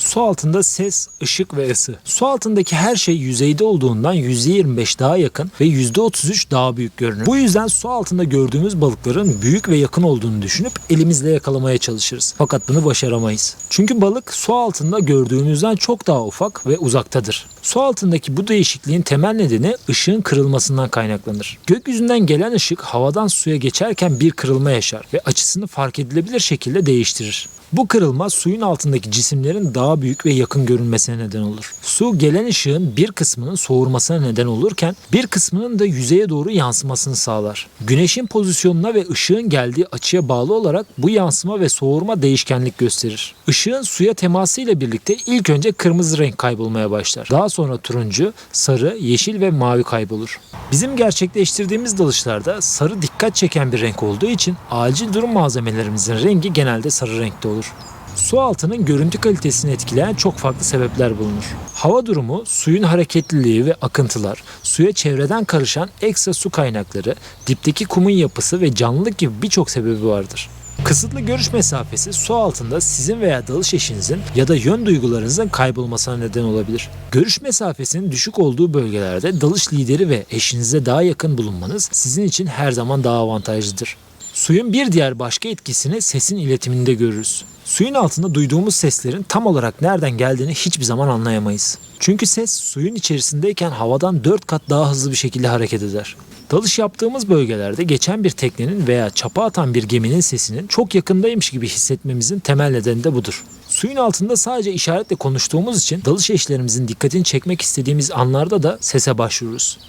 Su altında ses, ışık ve ısı. Su altındaki her şey yüzeyde olduğundan %25 daha yakın ve %33 daha büyük görünür. Bu yüzden su altında gördüğümüz balıkların büyük ve yakın olduğunu düşünüp elimizle yakalamaya çalışırız. Fakat bunu başaramayız. Çünkü balık su altında gördüğümüzden çok daha ufak ve uzaktadır. Su altındaki bu değişikliğin temel nedeni ışığın kırılmasından kaynaklanır. Gökyüzünden gelen ışık havadan suya geçerken bir kırılma yaşar ve açısını fark edilebilir şekilde değiştirir. Bu kırılma suyun altındaki cisimlerin daha büyük ve yakın görünmesine neden olur. Su gelen ışığın bir kısmının soğurmasına neden olurken bir kısmının da yüzeye doğru yansımasını sağlar. Güneşin pozisyonuna ve ışığın geldiği açıya bağlı olarak bu yansıma ve soğurma değişkenlik gösterir. Işığın suya teması ile birlikte ilk önce kırmızı renk kaybolmaya başlar. Daha sonra turuncu, sarı, yeşil ve mavi kaybolur. Bizim gerçekleştirdiğimiz dalışlarda sarı dikkat çeken bir renk olduğu için acil durum malzemelerimizin rengi genelde sarı renkte olur. Su altının görüntü kalitesini etkileyen çok farklı sebepler bulunur. Hava durumu, suyun hareketliliği ve akıntılar, suya çevreden karışan ekstra su kaynakları, dipteki kumun yapısı ve canlılık gibi birçok sebebi vardır. Kısıtlı görüş mesafesi su altında sizin veya dalış eşinizin ya da yön duygularınızın kaybolmasına neden olabilir. Görüş mesafesinin düşük olduğu bölgelerde dalış lideri ve eşinize daha yakın bulunmanız sizin için her zaman daha avantajlıdır. Suyun bir diğer başka etkisini sesin iletiminde görürüz. Suyun altında duyduğumuz seslerin tam olarak nereden geldiğini hiçbir zaman anlayamayız. Çünkü ses suyun içerisindeyken havadan 4 kat daha hızlı bir şekilde hareket eder. Dalış yaptığımız bölgelerde geçen bir teknenin veya çapa atan bir geminin sesinin çok yakındaymış gibi hissetmemizin temel nedeni de budur. Suyun altında sadece işaretle konuştuğumuz için dalış eşlerimizin dikkatini çekmek istediğimiz anlarda da sese başvururuz.